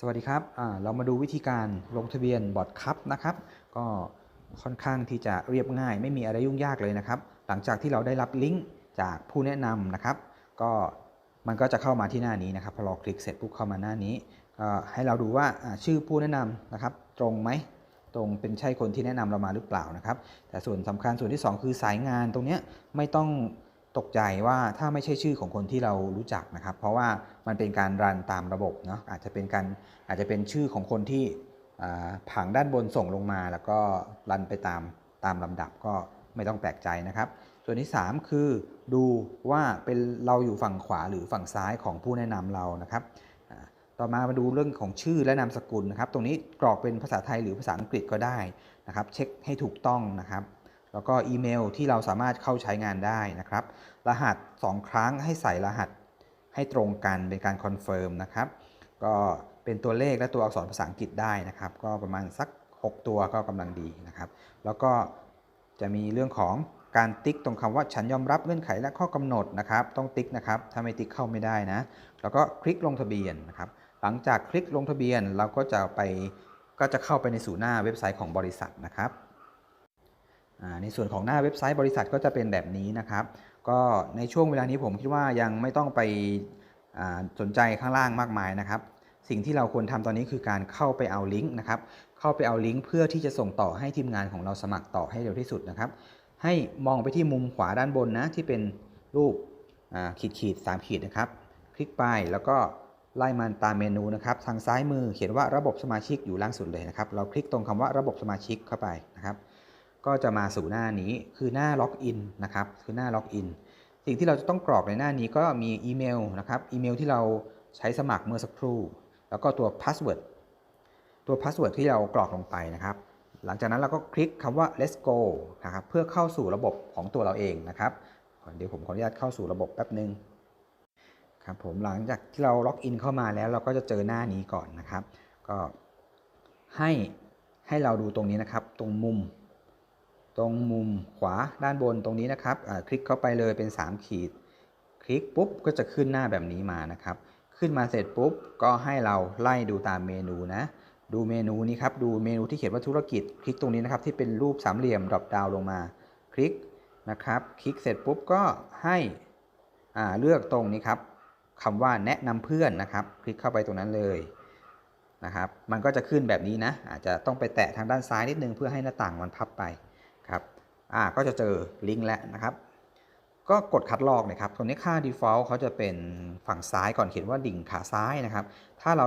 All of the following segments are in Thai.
สวัสดีครับ เรามาดูวิธีการลงทะเบียนบอร์ดคัพนะครับ ก็ค่อนข้างที่จะเรียบง่าย ไม่มีอะไรยุ่งยากเลยนะครับ หลังจากที่เราได้รับลิงก์จากผู้แนะนำนะครับ ก็มันก็จะเข้ามาที่หน้านี้นะครับ พอเราคลิกเสร็จปุ๊บเข้ามาหน้านี้ ก็ให้เราดูว่าชื่อผู้แนะนำนะครับ ตรงไหม ตรงเป็นใช่คนที่แนะนำเรามาหรือเปล่านะครับ แต่ส่วนสำคัญส่วนที่ 2 คือสายงานตรงเนี้ยไม่ต้อง ตกใจว่าถ้าไม่ใช่ชื่อของคนที่เรารู้จักนะครับ เพราะว่ามันเป็นการรันตามระบบเนาะอาจจะเป็นการอาจจะเป็นชื่อของคนที่ผังด้านบนส่งลงมา แล้วก็รันไปตามตามลำดับก็ไม่ต้องแปลกใจนะครับ ส่วนที่ 3 คือดูว่าเป็นเราอยู่ฝั่งขวาหรือฝั่งซ้ายของผู้แนะนำเรานะครับต่อมามาดูเรื่องของชื่อและนามสกุลนะครับ ตรงนี้กรอกเป็นภาษาไทยหรือภาษาอังกฤษก็ได้นะครับ เช็คให้ถูกต้องนะครับ แล้วก็อีเมลที่เราสามารถเข้าใช้งานได้นะครับ รหัส 2 ครั้งให้ใส่รหัสให้ตรงกันเป็นการคอนเฟิร์มนะครับ ก็เป็นตัวเลขและตัวอักษรภาษาอังกฤษได้นะครับ ก็ประมาณสัก 6 ตัวก็กำลังดีนะครับ แล้วก็จะมีเรื่องของการติ๊กตรงคำว่าฉันยอมรับเงื่อนไขและข้อกำหนดนะครับ ต้องติ๊กนะครับ ถ้าไม่ติ๊กเข้าไม่ได้นะ แล้วก็คลิกลงทะเบียนนะครับ หลังจากคลิกลงทะเบียนเราก็จะไปก็จะเข้าไปในสู่หน้าเว็บไซต์ของบริษัทนะครับ ในส่วนของหน้าเว็บไซต์บริษัทก็จะเป็นแบบนี้นะครับ ก็ในช่วงเวลานี้ผมคิดว่ายังไม่ต้องไปสนใจข้างล่างมากมายนะครับ สิ่งที่เราควรทำตอนนี้คือการเข้าไปเอาลิงก์นะครับ เข้าไปเอาลิงก์เพื่อที่จะส่งต่อให้ทีมงานของเราสมัครต่อให้เร็วที่สุดนะครับ ให้มองไปที่มุมขวาด้านบนนะที่เป็นรูปขีดขีดสามขีดนะครับ คลิกไปแล้วก็ไล่มันตามเมนูนะครับ ทางซ้ายมือเขียนว่าระบบสมาชิกอยู่ล่างสุดเลยนะครับ เราคลิกตรงคำว่าระบบสมาชิกเข้าไปนะครับ ก็จะมาสู่หน้านี้คือหน้าล็อกอินนะครับคือหน้าล็อกอินสิ่งที่เราจะต้องกรอกในหน้านี้ก็มีอีเมลนะครับอีเมลที่เราใช้สมัครเมื่อสักครู่ แล้วก็ตัวพาสเวิร์ดตัวพาสเวิร์ดที่เรากรอกลงไปนะครับ หลังจากนั้นเราก็คลิกคำว่า let's go นะครับเพื่อเข้าสู่ระบบของตัวเราเองนะครับเดี๋ยวผมขออนุญาตเข้าสู่ระบบแป๊บหนึ่งครับผมหลังจากที่เราล็อกอินเข้ามาแล้วเราก็จะเจอหน้านี้ก่อนนะครับ ก็ให้ให้เราดูตรงนี้นะครับ ตรงมุม ตรงมุมขวาด้านบนตรงนี้นะครับคลิกเข้าไปเลยเป็น 3 ขีด คลิกปุ๊บก็จะขึ้นหน้าแบบนี้มานะครับ ขึ้นมาเสร็จปุ๊บก็ให้เราไล่ดูตามเมนูนะ ดูเมนูนี้ครับ ดูเมนูที่เขียนว่าธุรกิจ คลิกตรงนี้นะครับที่เป็นรูปสามเหลี่ยมดรอปดาวลงมา คลิกนะครับ คลิกเสร็จปุ๊บก็ให้เลือกตรงนี้ครับคำว่าแนะนำเพื่อนนะครับ คลิกเข้าไปตรงนั้นเลยนะครับ มันก็จะขึ้นแบบนี้นะ อาจจะต้องไปแตะทางด้านซ้ายนิดนึงเพื่อให้หน้าต่างมันพับไป อ่าก็จะเจอลิงก์แล้วนะครับ ก็กดคัดลอกนะครับตรงนี้ค่า default เขาจะเป็นฝั่งซ้ายก่อนเขียนว่าดิ่งขาซ้ายนะครับ ถ้าเรา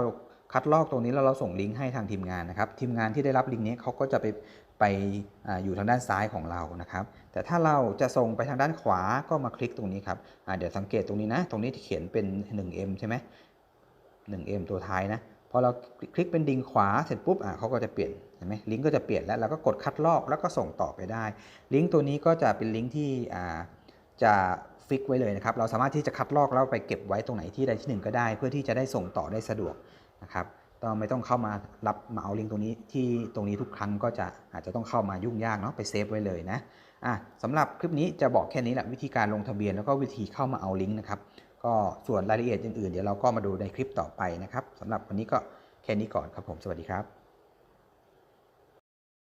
คัดลอกตรงนี้แล้วเราส่งลิงก์ให้ทางทีมงานนะครับ ทีมงานที่ได้รับลิงก์นี้เขาก็จะไปไปออยู่ทางด้านซ้ายของเรานะครับ แต่ถ้าเราจะส่งไปทางด้านขวาก็มาคลิกตรงนี้ครับเดี๋ยวสังเกตตรงนี้นะ ตรงนี้เขียนเป็น 1m ใช่ไหม 1m ตัวท้ายนะ พอเราคลิกเป็นดิ่งขวาเสร็จปุ๊บอะเขาก็จะเปลี่ยนเห็นไหมลิงก์ก็จะเปลี่ยนแล้วเราก็กดคัดลอกแล้วก็ส่งต่อไปได้ ลิงก์ตัวนี้ก็จะเป็นลิงก์ที่อ่าจะฟิกไว้เลยนะครับ เราสามารถที่จะคัดลอกแล้วไปเก็บไว้ตรงไหนที่ใดที่หนึ่งก็ได้ เพื่อที่จะได้ส่งต่อได้สะดวกนะครับต้องไม่ต้องเข้ามารับมาเอาลิงก์ตรงนี้ที่ตรงนี้ทุกครั้งก็จะอาจจะต้องเข้ามายุ่งยากเนาะไปเซฟไว้เลยนะอะสำหรับคลิปนี้จะบอกแค่นี้แหละวิธีการลงทะเบียนแล้วก็วิธีเข้ามาเอาลิงก์นะครับ ก็ส่วนรายละเอียดอื่นๆ เดี๋ยวเราก็มาดูในคลิปต่อไปนะครับสำหรับวันนี้ก็แค่นี้ก่อนครับผมสวัสดีครับ